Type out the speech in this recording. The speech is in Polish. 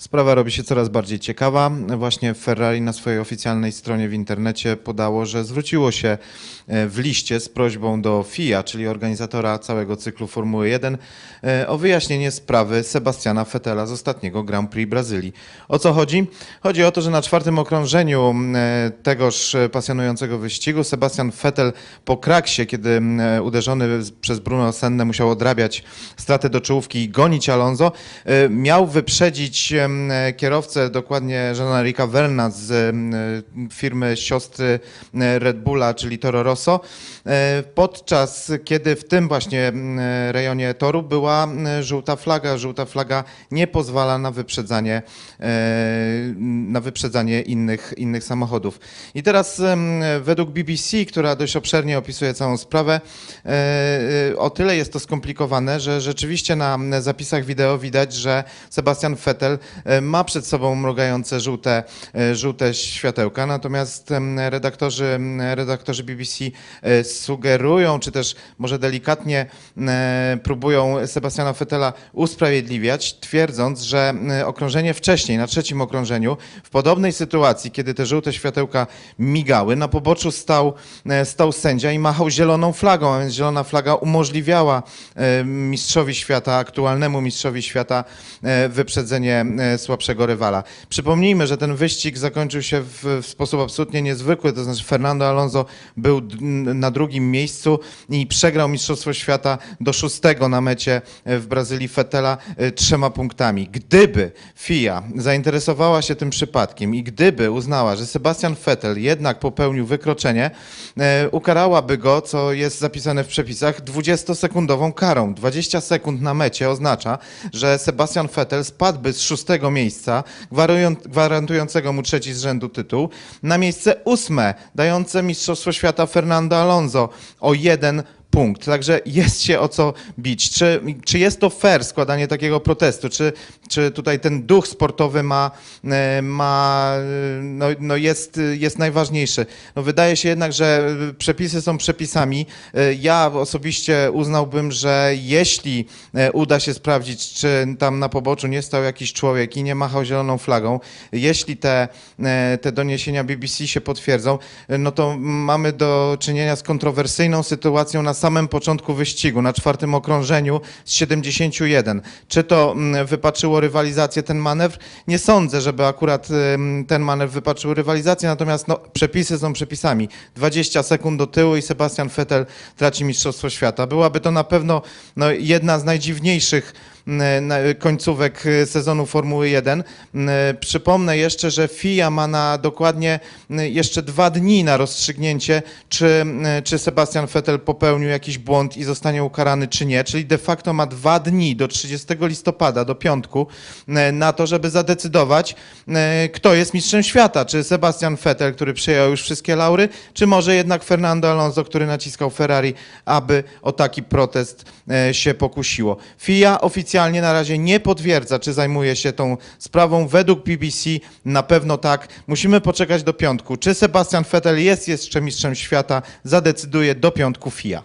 Sprawa robi się coraz bardziej ciekawa. Właśnie Ferrari na swojej oficjalnej stronie w internecie podało, że zwróciło się e, w liście z prośbą do FIA, czyli organizatora całego cyklu Formuły 1, e, o wyjaśnienie sprawy Sebastiana Vettela z ostatniego Grand Prix Brazylii. O co chodzi? Chodzi o to, że na czwartym okrążeniu e, tegoż pasjonującego wyścigu Sebastian Vettel po kraksie, kiedy uderzony przez Bruno Sennę musiał odrabiać stratę do czołówki i gonić Alonso, miał wyprzedzić kierowcę, dokładnie Jean-Enrica Verna z em, e, firmy siostry e, Red Bulla, czyli Toro Rosso, e, podczas kiedy w tym właśnie e, rejonie toru była żółta flaga. Żółta flaga nie pozwala na wyprzedzanie, e, na wyprzedzanie innych, innych samochodów. I teraz według BBC, która dość obszernie opisuje całą sprawę, e, e, o tyle jest to skomplikowane, że rzeczywiście na zapisach wideo widać, że Sebastian Vettel e, ma przed sobą mrugające żółte, e, żółte światełka, natomiast redaktorzy, redaktorzy BBC e, sugerują, czy też może delikatnie e, próbują Sebastiana Vettela usprawiedliwiać, twierdząc, że e, okrążenie wcześniej, na trzecim okrążeniu, w podobnej sytuacji, kiedy te żółte światełka migały, na poboczu stał, e, stał sędzia i machał zieloną flagą, a więc zielona flaga umożliwiała e, mistrzowi świata, aktualnemu mistrzowi świata e, wyprzedzenie e, słabszego rywala. Przypomnijmy, że ten wyścig zakończył się w, w sposób absolutnie niezwykły, to znaczy Fernando Alonso był na drugim miejscu i przegrał Mistrzostwo Świata do szóstego na mecie e, w Brazylii Fettela e, trzema punktami. Gdyby FIA zainteresowała się tym przypadkiem i gdyby uznała, że Sebastian Vettel jednak popełnił wykroczenie, e, ukarałaby go, co jest zapisane w przepisach, 20-sekundową karą. 20 sekund na mecie oznacza, że Sebastian Vettel spadłby z szóstego miejsca, gwarują- gwarantującego mu trzeci z rzędu tytuł, na miejsce ósme, dające Mistrzostwo Świata Fernando Alonso o jeden. Także jest się o co bić. Czy, czy jest to fair składanie takiego protestu? Czy, czy tutaj ten duch sportowy ma, e, ma e, no, no jest, jest najważniejszy? No wydaje się jednak, że przepisy są przepisami. E, Ja osobiście uznałbym, że jeśli uda się sprawdzić, czy tam na poboczu nie stał jakiś człowiek i nie machał zieloną flagą, jeśli te, te doniesienia BBC się potwierdzą, no to mamy do czynienia z kontrowersyjną sytuacją na samym początku wyścigu, na czwartym okrążeniu z 71. Czy to mm, wypaczyło rywalizację ten manewr? Nie sądzę, żeby akurat ten manewr wypaczył rywalizację, natomiast no, przepisy są przepisami. 20 sekund do tyłu i Sebastian Vettel traci Mistrzostwo Świata. Byłaby to na pewno no, jedna z najdziwniejszych końcówek y, sezonu Formuły 1. M, Przypomnę jeszcze, że FIA ma na dokładnie jeszcze dwa dni na rozstrzygnięcie, czy, czy Sebastian Vettel popełnił jakiś błąd i zostanie ukarany, czy nie. Czyli de facto ma dwa dni do 30 listopada, do piątku, na to, żeby zadecydować, kto jest mistrzem świata. Czy Sebastian Vettel, który przyjął już wszystkie laury, czy może jednak Fernando Alonso, który naciskał Ferrari, aby o taki protest e, się pokusiło. FIA oficjalnie na razie nie potwierdza, czy zajmuje się tą sprawą. Według BBC na pewno tak. Musimy poczekać do piątku. Czy Sebastian Vettel jest jeszcze mistrzem świata, zadecyduje do piątku FIA.